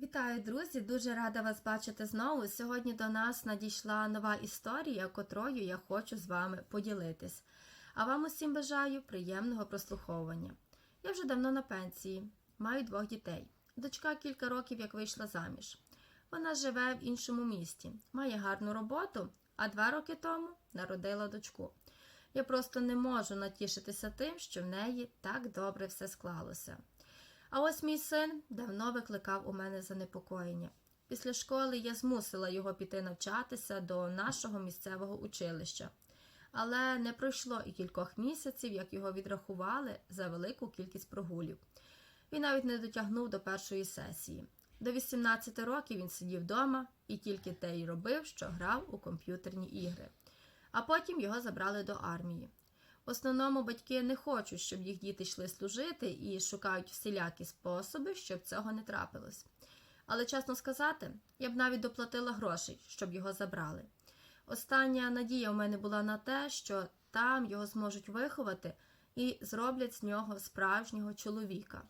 Вітаю, друзі! Дуже рада вас бачити знову. Сьогодні до нас надійшла нова історія, котрою я хочу з вами поділитись. А вам усім бажаю приємного прослуховування. Я вже давно на пенсії, маю двох дітей. Дочка кілька років як вийшла заміж. Вона живе в іншому місті, має гарну роботу, а два роки тому народила дочку. Я просто не можу натішитися тим, що в неї так добре все склалося. А ось мій син давно викликав у мене занепокоєння. Після школи я змусила його піти навчатися до нашого місцевого училища. Але не пройшло і кількох місяців, як його відрахували за велику кількість прогулів. Він навіть не дотягнув до першої сесії. До 18 років він сидів вдома і тільки те й робив, що грав у комп'ютерні ігри. А потім його забрали до армії. В основному батьки не хочуть, щоб їх діти йшли служити і шукають всілякі способи, щоб цього не трапилось. Але чесно сказати, я б навіть доплатила грошей, щоб його забрали. Остання надія в мене була на те, що там його зможуть виховати і зроблять з нього справжнього чоловіка.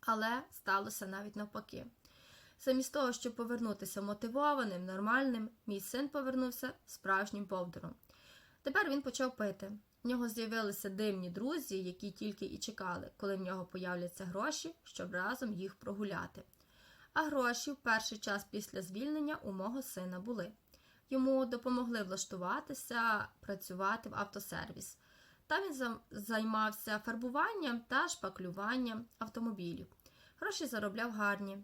Але сталося навіть навпаки. Замість того, щоб повернутися мотивованим, нормальним, мій син повернувся справжнім бовдуром. Тепер він почав пити. В нього з'явилися дивні друзі, які тільки і чекали, коли в нього появляться гроші, щоб разом їх прогуляти. А гроші в перший час після звільнення у мого сина були. Йому допомогли влаштуватися, працювати в автосервіс. Там він займався фарбуванням та шпаклюванням автомобілів. Гроші заробляв гарні.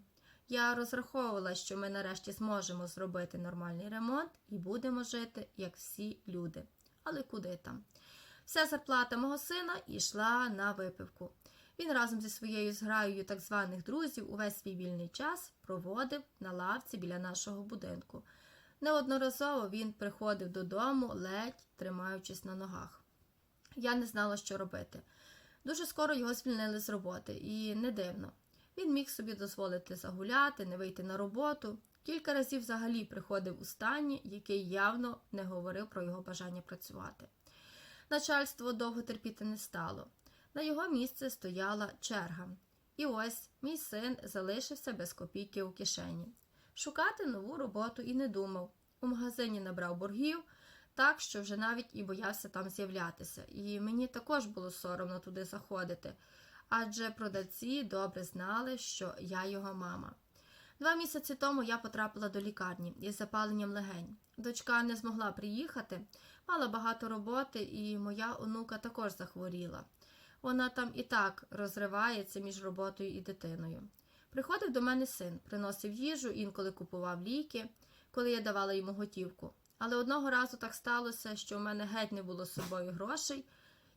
Я розраховувала, що ми нарешті зможемо зробити нормальний ремонт і будемо жити, як всі люди. Але куди там? Вся зарплата мого сина йшла на випивку. Він разом зі своєю зграєю так званих друзів увесь свій вільний час проводив на лавці біля нашого будинку. Неодноразово він приходив додому, ледь тримаючись на ногах. Я не знала, що робити. Дуже скоро його звільнили з роботи, і не дивно. Він міг собі дозволити загуляти, не вийти на роботу. Кілька разів взагалі приходив у стані, який явно не говорив про його бажання працювати. Начальство довго терпіти не стало. На його місце стояла черга. І ось мій син залишився без копійки у кишені. Шукати нову роботу і не думав. У магазині набрав боргів, так що вже навіть і боявся там з'являтися. І мені також було соромно туди заходити, адже продавці добре знали, що я його мама. Два місяці тому я потрапила до лікарні із запаленням легень. Дочка не змогла приїхати, мала багато роботи, і моя онука також захворіла. Вона там і так розривається між роботою і дитиною. Приходив до мене син, приносив їжу, інколи купував ліки, коли я давала йому готівку. Але одного разу так сталося, що в мене геть не було з собою грошей,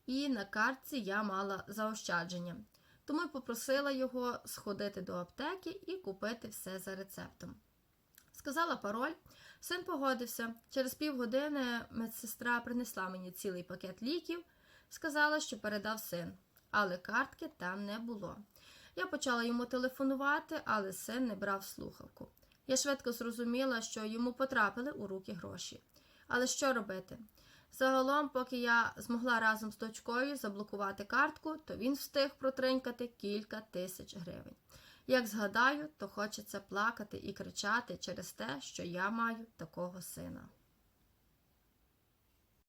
і на картці я мала заощадження. Тому й попросила його сходити до аптеки і купити все за рецептом. Сказала пароль, син погодився. Через півгодини медсестра принесла мені цілий пакет ліків, сказала, що передав син, але картки там не було. Я почала йому телефонувати, але син не брав слухавку. Я швидко зрозуміла, що йому потрапили у руки гроші. Але що робити? Загалом, поки я змогла разом з дочкою заблокувати картку, то він встиг протринькати кілька тисяч гривень. Як згадаю, то хочеться плакати і кричати через те, що я маю такого сина.